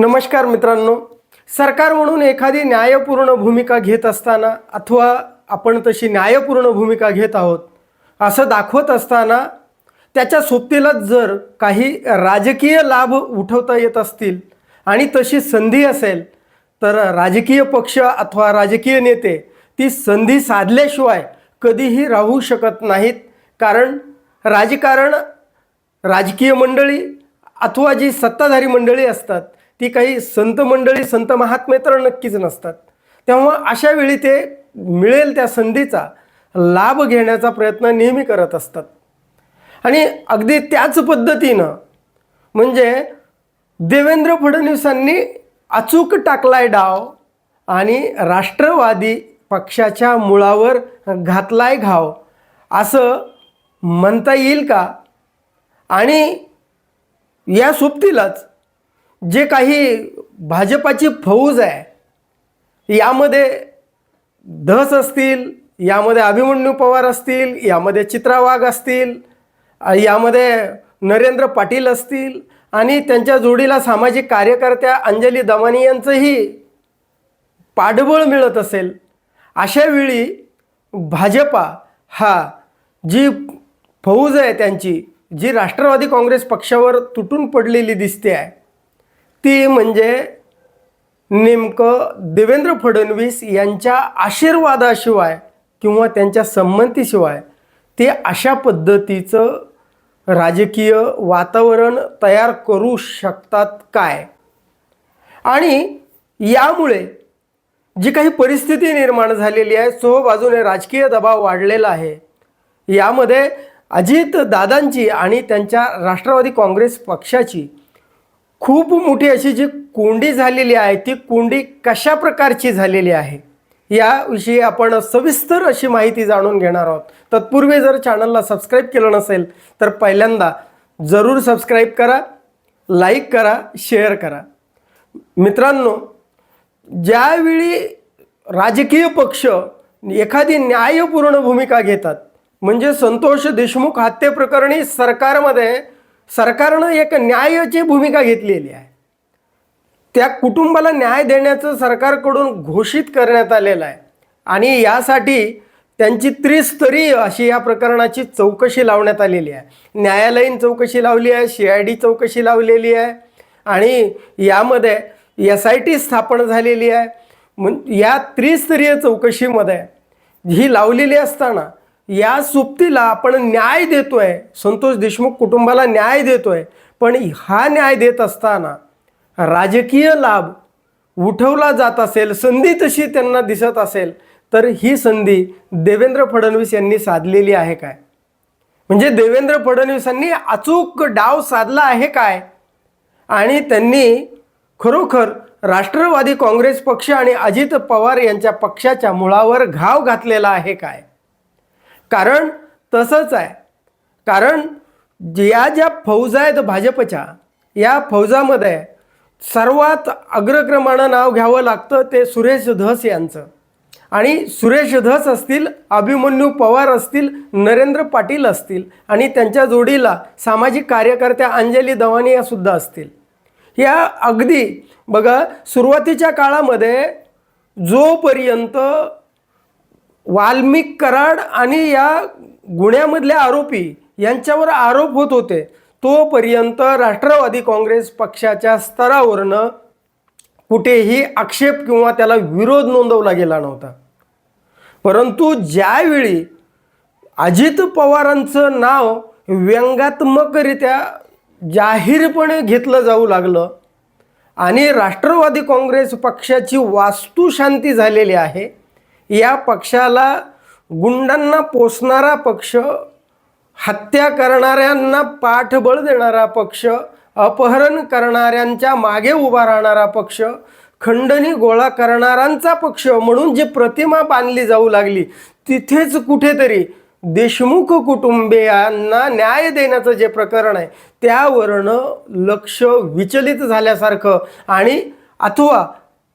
नमस्कार मित्रांनो सरकार म्हणून एखादी न्यायपूर्ण भूमिका घेत असताना अथवा आपण तशी न्यायपूर्ण भूमिका घेत आहोत असं दाखवत असताना त्याच्या सोबतीलाच जर काही राजकीय लाभ उठवता येत असतील आणि तशी संधी असेल तर राजकीय पक्ष अथवा राजकीय नेते ती संधी साधल्याशिवाय कधीही राहू शकत नाहीत. कारण राजकारण राजकीय मंडळी अथवा जी सत्ताधारी मंडळी असतात ती काही संत मंडळी संत महात्मे तर नक्कीच नसतात. तेव्हा अशा वेळी ते मिळेल त्या संधीचा लाभ घेण्याचा प्रयत्न नेहमी करत असतात. आणि अगदी त्याच पद्धतीनं म्हणजे देवेंद्र फडणवीसांनी अचूक टाकलाय डाव आणि राष्ट्रवादी पक्षाच्या मुळावर घातलाय घाव असं म्हणता येईल का? आणि या सोबतीलाच जे काही भाजपाची फौज आहे यामध्ये धस असतील यामध्ये अभिमन्यू पवार असतील यामध्ये चित्रा वाघ असतील यामध्ये नरेंद्र पाटील असतील आणि त्यांच्या जोडीला सामाजिक कार्यकर्त्या अंजली दमानी यांचंही पाठबळ मिळत असेल अशा वेळी भाजपा हा जी फौज आहे त्यांची जी राष्ट्रवादी काँग्रेस पक्षावर तुटून पडलेली दिसते आहे ती म्हणजे नेमकं देवेंद्र फडणवीस यांच्या आशीर्वादाशिवाय किंवा त्यांच्या संमतीशिवाय ते अशा पद्धतीचं राजकीय वातावरण तयार करू शकतात काय? आणि यामुळे जी काही परिस्थिती निर्माण झालेली आहे सो बाजूने राजकीय दबाव वाढलेला आहे यामध्ये अजित दादांची आणि त्यांच्या राष्ट्रवादी काँग्रेस पक्षाची खूप मोठी अशी जी कोंडी झालेली आहे ती कोंडी कशा प्रकारची झालेली आहे याविषयी आपण सविस्तर अशी माहिती जाणून घेणार आहोत. तत्पूर्वी जर चॅनलला सबस्क्राईब केलं नसेल तर पहिल्यांदा जरूर सबस्क्राईब करा लाईक करा शेअर करा. मित्रांनो ज्यावेळी राजकीय पक्ष एखादी न्यायपूर्ण भूमिका घेतात म्हणजे संतोष देशमुख हत्येप्रकरणी सरकारमध्ये सरकारनं एक न्यायाची भूमिका घेतलेली आहे. त्या कुटुंबाला न्याय देण्याचं सरकारकडून घोषित करण्यात आलेलं आहे. आणि यासाठी त्यांची त्रिस्तरीय अशी या प्रकरणाची चौकशी लावण्यात आलेली आहे. न्यायालयीन चौकशी लावली आहे सी आय डी चौकशी लावलेली आहे. आणि यामध्ये एस आय टी स्थापन झालेली आहे. म्हण या त्रिस्तरीय चौकशीमध्ये ही लावलेली असताना या सुप्तीला आपण न्याय देतोय. संतोष देशमुख कुटुंबाला न्याय देतोय. पण हा न्याय देत असताना राजकीय लाभ उठवला जात असेल संधी तशी त्यांना दिसत असेल तर ही संधी देवेंद्र फडणवीस यांनी साधलेली आहे काय? म्हणजे देवेंद्र फडणवीसांनी अचूक डाव साधला आहे काय? आणि त्यांनी खरोखर राष्ट्रवादी काँग्रेस पक्ष आणि अजित पवार यांच्या पक्षाच्या मुळावर घाव घातलेला आहे काय? कारण तसंच आहे. कारण या ज्या फौजा आहेत भाजपच्या या फौजामध्ये सर्वात अग्रक्रमानं नाव घ्यावं लागतं ते सुरेश धस यांचं. आणि सुरेश धस असतील अभिमन्यू पवार असतील नरेंद्र पाटील असतील आणि त्यांच्या जोडीला सामाजिक कार्यकर्त्या अंजली दवानी या सुद्धा असतील. या अगदी बघा सुरुवातीच्या काळामध्ये जोपर्यंत वाल्मिक कराड आणि या गुन्ह्यामधले आरोपी यांच्यावर आरोप होत होते. तोपर्यंत राष्ट्रवादी काँग्रेस पक्षाच्या स्तरावरनं कुठेही आक्षेप किंवा त्याला विरोध नोंदवला गेला नव्हता. परंतु ज्यावेळी अजित पवारांचं नाव व्यंगात्मकरित्या जाहीरपणे घेतलं जाऊ लागलं आणि राष्ट्रवादी काँग्रेस पक्षाची वास्तुशांती झालेली आहे या पक्षाला गुंडांना पोसणारा पक्ष हत्या करणाऱ्यांना पाठबळ देणारा पक्ष अपहरण करणाऱ्यांच्या मागे उभा राहणारा पक्ष खंडणी गोळा करणाऱ्यांचा पक्ष म्हणून जी प्रतिमा बांधली जाऊ लागली तिथेच कुठेतरी देशमुख कुटुंबियांना न्याय देण्याचं जे प्रकरण आहे त्यावरनं लक्ष विचलित झाल्यासारखं आणि अथवा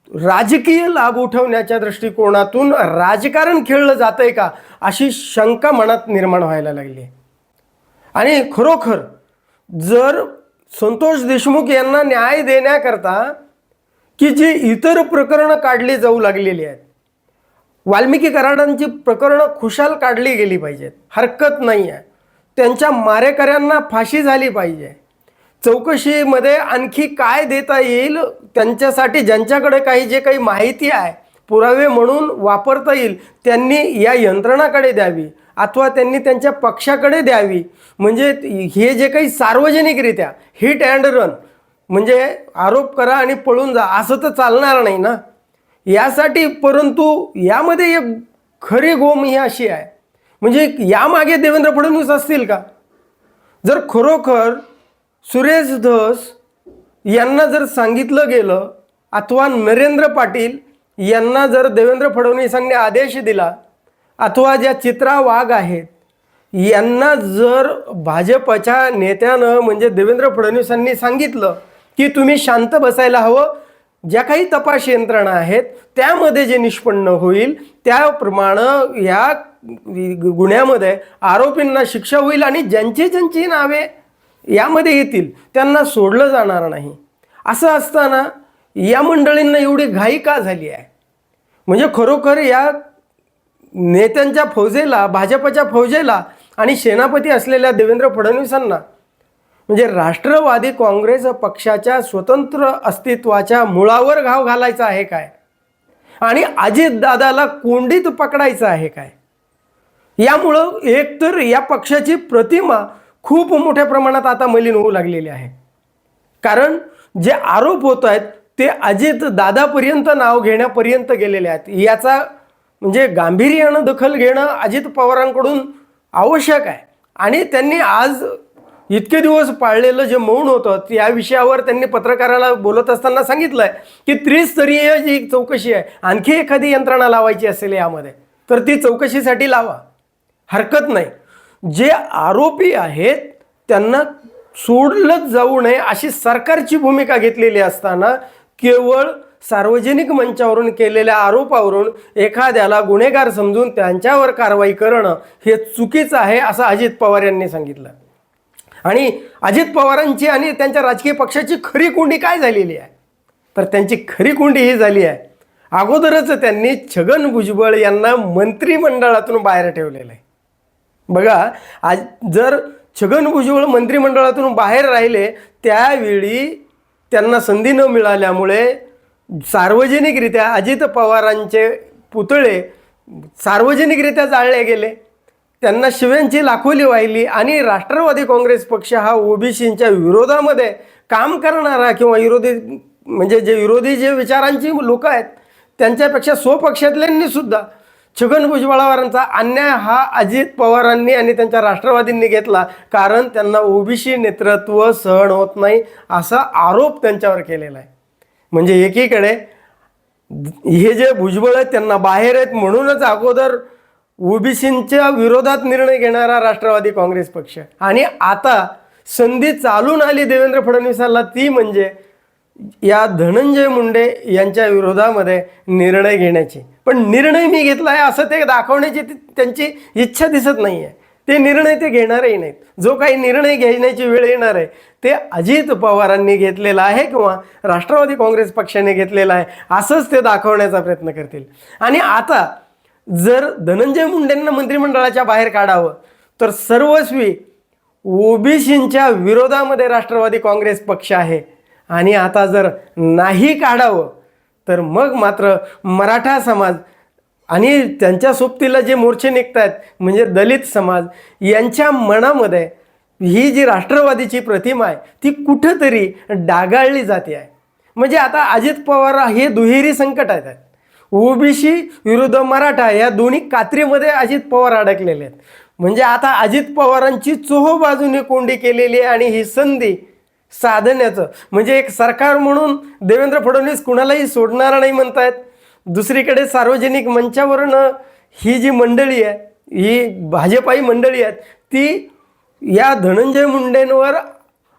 राजकीय लाभ उठवण्याच्या दृष्टिकोनातून राजकारण खेळलं जातं आहे का अशी शंका मनात निर्माण व्हायला लागली आहे. आणि खरोखर जर संतोष देशमुख यांना न्याय देण्याकरता की जी इतर प्रकरणं काढली जाऊ लागलेली आहेत वाल्मिकी कराडांची प्रकरणं खुशाल काढली गेली पाहिजेत हरकत नाही आहे त्यांच्या मारेकऱ्यांना फाशी झाली पाहिजे. चौकशीमध्ये आणखी काय देता येईल? त्यांच्यासाठी ज्यांच्याकडे काही जे काही माहिती आहे पुरावे म्हणून वापरता येईल त्यांनी या यंत्रणाकडे द्यावी अथवा त्यांनी त्यांच्या पक्षाकडे द्यावी. म्हणजे हे जे काही सार्वजनिकरित्या हिट अँड रन म्हणजे आरोप करा आणि पळून जा असं तर चालणार नाही ना? यासाठी परंतु यामध्ये एक खरी गोम ही अशी आहे. म्हणजे यामागे देवेंद्र फडणवीस असतील का? जर खरोखर सुरेश धस यांना जर सांगितलं गेलं अथवा नरेंद्र पाटील यांना जर देवेंद्र फडणवीसांनी आदेश दिला अथवा ज्या चित्रा वाघ आहेत यांना जर भाजपच्या नेत्यानं म्हणजे देवेंद्र फडणवीसांनी सांगितलं की तुम्ही शांत बसायला हवं ज्या काही तपास यंत्रणा आहेत त्यामध्ये जे निष्पन्न होईल त्याप्रमाणे ह्या गुन्ह्यामध्ये आरोपींना शिक्षा होईल आणि ज्यांची ज्यांची नावे यामध्ये येतील. त्यांना सोडलं जाणार नाही. असं असताना या मंडळींना एवढी घाई का झाली आहे? म्हणजे खरोखर या नेत्यांच्या फौजेला भाजपच्या फौजेला आणि सेनापती असलेल्या देवेंद्र फडणवीसांना म्हणजे राष्ट्रवादी काँग्रेस पक्षाच्या स्वतंत्र अस्तित्वाच्या मुळावर घाव घालायचा आहे काय? आणि अजितदादाला कोंडीत पकडायचं आहे काय? यामुळं एकतर या पक्षाची प्रतिमा खूप मोठ्या प्रमाणात आता मलिन होऊ लागलेले आहे. कारण जे आरोप होत आहेत ते अजित दादापर्यंत नाव घेण्यापर्यंत गेलेले आहेत. याचा म्हणजे गांभीर्यानं दखल घेणं अजित पवारांकडून आवश्यक आहे. आणि त्यांनी आज इतके दिवस पाळलेलं जे मौन होतं या विषयावर त्यांनी पत्रकाराला बोलत असताना सांगितलं आहे की त्रिस्तरीय जी चौकशी आहे आणखी एखादी यंत्रणा लावायची असेल यामध्ये तर ती चौकशीसाठी लावा. हरकत नाही. जे आरोपी आहेत त्यांना सोडलंच जाऊ नये अशी सरकारची भूमिका घेतलेली असताना केवळ सार्वजनिक मंचावरून केलेल्या आरोपावरून एखाद्याला गुन्हेगार समजून त्यांच्यावर कारवाई करणं हे चुकीचं आहे असं अजित पवार यांनी सांगितलं. आणि अजित पवारांची आणि त्यांच्या राजकीय पक्षाची खरी कुंडी काय झालेली आहे? तर त्यांची खरी कुंडी ही झाली आहे. अगोदरच त्यांनी छगन भुजबळ यांना मंत्रिमंडळातून बाहेर ठेवलेलं आहे. बघा आज जर छगन भुजबळ मंत्रिमंडळातून बाहेर राहिले त्यावेळी त्यांना संधी न मिळाल्यामुळे सार्वजनिकरित्या अजित पवारांचे पुतळे सार्वजनिकरित्या जाळले गेले. त्यांना शिव्यांची लाखोली वाहिली आणि राष्ट्रवादी काँग्रेस पक्ष हा ओबीसींच्या विरोधामध्ये काम करणारा किंवा विरोधी म्हणजे जे विरोधी जे विचारांची लोक आहेत त्यांच्यापेक्षा स्वपक्षातल्यांनी सुद्धा छगन भुजबळावरांचा अन्याय हा अजित पवारांनी आणि त्यांच्या राष्ट्रवादींनी घेतला. कारण त्यांना ओबीसी नेतृत्व सहन होत नाही असा आरोप त्यांच्यावर केलेला आहे. म्हणजे एकीकडे हे जे भुजबळ आहेत त्यांना बाहेर आहेत म्हणूनच अगोदर ओबीसींच्या विरोधात निर्णय घेणारा राष्ट्रवादी काँग्रेस पक्ष आणि आता संधी चालून आली देवेंद्र फडणवीसांना ती म्हणजे या धनंजय मुंडे यांच्या विरोधामध्ये निर्णय घेण्याची. पण निर्णय मी घेतला आहे असं ते दाखवण्याची त्यांची इच्छा दिसत नाही आहे ते निर्णय ते घेणारही नाहीत. जो काही निर्णय घेण्याची वेळ येणार आहे ते अजित पवारांनी घेतलेला आहे किंवा राष्ट्रवादी काँग्रेस पक्षाने घेतलेला आहे असंच ते दाखवण्याचा प्रयत्न करतील. आणि आता जर धनंजय मुंडेंना मंत्रिमंडळाच्या बाहेर काढावं तर सर्वस्वी ओबीसींच्या विरोधामध्ये राष्ट्रवादी काँग्रेस पक्ष आहे. आणि आता जर नाही काढावं तर मग मात्र मराठा समाज आणि त्यांच्या सोबतीला जे मोर्चे निघत आहेत म्हणजे दलित समाज यांच्या मनामध्ये ही जी राष्ट्रवादीची प्रतिमा आहे ती कुठंतरी डागाळली जाते आहे. म्हणजे आता अजित पवार हे दुहेरी संकट आहेत. ओबीसी विरुद्ध मराठा या दोन्ही कात्रीमध्ये अजित पवार अडकलेले आहेत. म्हणजे आता अजित पवारांची चोहो बाजूने कोंडी केलेली आहे आणि ही संधी साधण्याचं. म्हणजे एक सरकार म्हणून देवेंद्र फडणवीस कुणालाही सोडणार नाही म्हणतायत. दुसरीकडे सार्वजनिक मंचावरनं ही जी मंडळी आहे ही भाजपाई मंडळी आहेत ती या धनंजय मुंडेंवर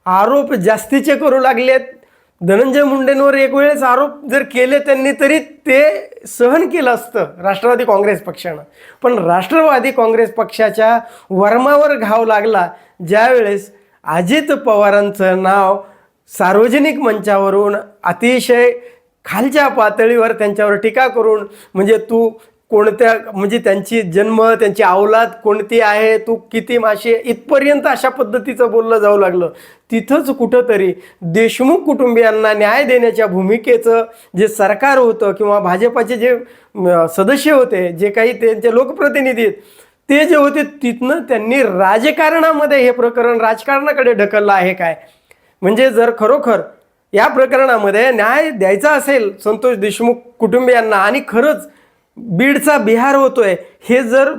आरोप जास्तीचे करू लागले आहेत धनंजय मुंडेंवर एक वेळेस आरोप जर केले त्यांनी तरी ते सहन केलं असतं राष्ट्रवादी काँग्रेस पक्षानं. पण राष्ट्रवादी काँग्रेस पक्षाच्या वर्मावर घाव लागला ज्यावेळेस अजित पवारांचं नाव सार्वजनिक मंचावरून अतिशय खालच्या पातळीवर त्यांच्यावर टीका करून म्हणजे तू कोणत्या म्हणजे त्यांची जन्म त्यांची अवलाद कोणती आहे तू किती माशी आहे, इथपर्यंत अशा पद्धतीचं बोललं जाऊ लागलं. तिथंच कुठंतरी देशमुख कुटुंबियांना न्याय देण्याच्या भूमिकेचं जे सरकार होतं किंवा भाजपाचे जे सदस्य होते जे काही त्यांचे लोकप्रतिनिधी आहेत ते जे होते तिथनं त्यांनी राजकारणामध्ये हे प्रकरण राजकारणाकडे ढकललं आहे काय? म्हणजे जर खरोखर या प्रकरणामध्ये न्याय द्यायचा असेल संतोष देशमुख कुटुंबियांना आणि खरंच बीडचा बिहार होतोय हे जर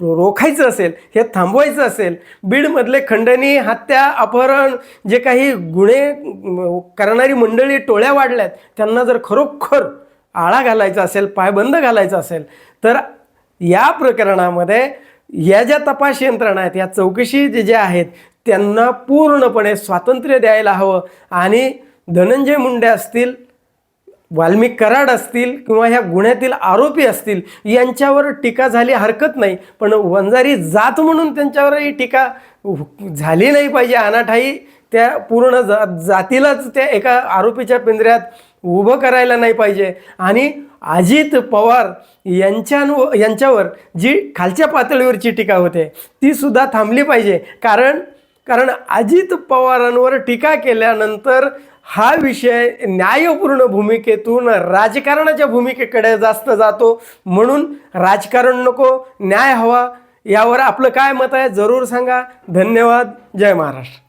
रोखायचं असेल हे थांबवायचं असेल बीडमधले खंडणी हत्या अपहरण जे काही गुन्हे करणारी मंडळी टोळ्या वाढल्यात त्यांना जर खरोखर आळा घालायचा असेल पायबंद घालायचा असेल तर या प्रकरणामध्ये या ज्या तपास यंत्रणा आहेत या चौकशी जे जे आहेत त्यांना पूर्णपणे स्वातंत्र्य द्यायला हवं. आणि धनंजय मुंडे असतील वाल्मिक कराड असतील किंवा ह्या गुन्ह्यातील आरोपी असतील यांच्यावर टीका झाली हरकत नाही. पण वंजारी जात म्हणून त्यांच्यावरही टीका झाली नाही पाहिजे. अनाठाई त्या पूर्ण जा जातीलाच त्या एका आरोपीच्या पिंजऱ्यात उभं करायला नाही पाहिजे. आणि अजित पवार यांच्या यांच्यावर जी खालच्या पातळीवरची टीका होते ती सुद्धा थांबली पाहिजे. कारण कारण अजित पवारांवर टीका केल्यानंतर हा विषय न्यायपूर्ण भूमिकेतून राजकारणाच्या भूमिकेकडे जास्त जातो. म्हणून राजकारण नको न्याय हवा यावर आपलं काय मत आहे जरूर सांगा. धन्यवाद. जय महाराष्ट्र.